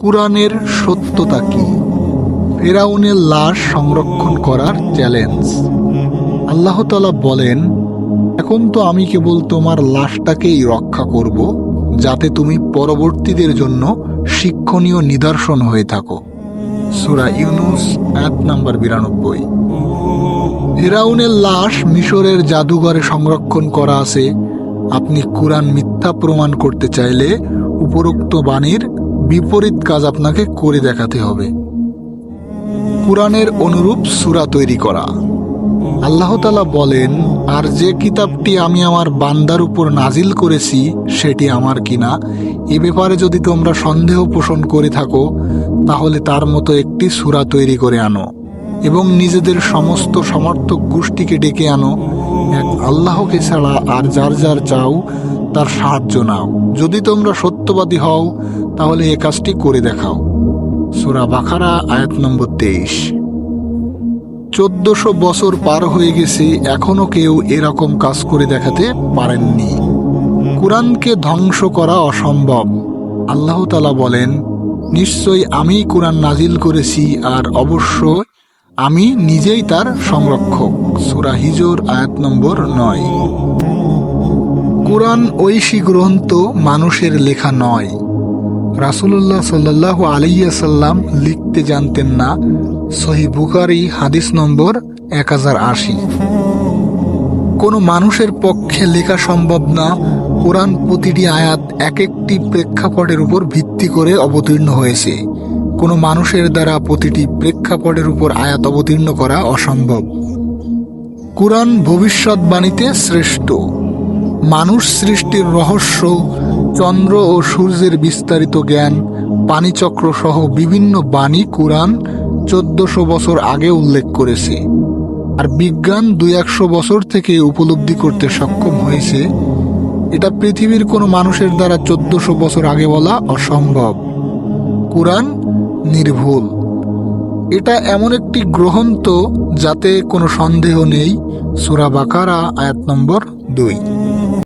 কুরআনের সত্যতা কি? ফেরাউনের লাশ সংরক্ষণ করার চ্যালেঞ্জ আল্লাহ তাআলা বলেন, এখন তো আমি কেবল তোমার লাশটাকেই রক্ষা করব, যাতে তুমি পরবর্তীদের জন্য শিক্ষণীয় নিদর্শন হয়ে থাকো। সুরা ইউনুস এক নাম্বার বিরানব্বই। ফেরাউনের লাশ মিশরের জাদুঘরে সংরক্ষণ করা আছে। আপনি কুরআন মিথ্যা প্রমাণ করতে চাইলে উপরোক্ত বাণীর বিপরীত কাজ আপনাকে করে দেখাতে হবে। কুরআনের অনুরূপ সূরা তৈরি করা। আল্লাহ বলেন, আর যে কিতাবটি আমি আমার বান্দার উপর নাজিল করেছি, সেটি আমার কিনা। এ ব্যাপারে যদি তোমরা সন্দেহ পোষণ করে থাকো, তাহলে তার মতো একটি সূরা তৈরি করে আনো এবং নিজেদের সমস্ত সমর্থক গোষ্ঠীকে ডেকে আনো এক আল্লাহকে ছাড়া আর যার যার চাও, তার সাহায্য নাও। যদি তোমরা সত্যবাদী হও, তাহলে এ কাজটি করে দেখাও। সূরা বাখারা আয়াত নম্বর তেইশ। চোদ্দশো বছর পার হয়ে গেছে, এখনও কেউ এরকম কাজ করে দেখাতে পারেননি। কোরআনকে ধ্বংস করা অসম্ভব। আল্লাহ তালা বলেন, নিশ্চয়ই আমি কোরআন নাজিল করেছি, আর অবশ্য আমি নিজেই তার সংরক্ষক। সুরা হিজর, আয়াত নম্বর নয়। কোরআন ঐশী গ্রন্থ মানুষের লেখা নয়। রাসুল্লাহ সাল্লাহ আলাইসাল্লাম লিখতে জানতেন না, সহি বুকারি হাদিস নম্বর এক হাজার আশি। কোনো মানুষের পক্ষে লেখা সম্ভব না, কোরআন প্রতিটি আয়াত এক একটি প্রেক্ষাপটের উপর ভিত্তি করে অবতীর্ণ হয়েছে। কোনো মানুষের দ্বারা প্রতিটি প্রেক্ষাপটের উপর আয়াত অবতীর্ণ করা অসম্ভব। কোরআন ভবিষ্যৎবাণীতে শ্রেষ্ঠ। মানুষ সৃষ্টির রহস্য, চন্দ্র ও সূর্যের বিস্তারিত জ্ঞান, পানিচক্র সহ বিভিন্ন বাণী কোরআন চোদ্দশো বছর আগে উল্লেখ করেছে। আর বিজ্ঞান দুই একশো বছর থেকে উপলব্ধি করতে সক্ষম হয়েছে। এটা পৃথিবীর কোনো মানুষের দ্বারা চোদ্দশো বছর আগে বলা অসম্ভব। কোরআন নির্ভুল। এটা এমন একটি গ্রন্থ যাতে কোনো সন্দেহ নেই সুরা বাকারা আয়াত নম্বর দুই।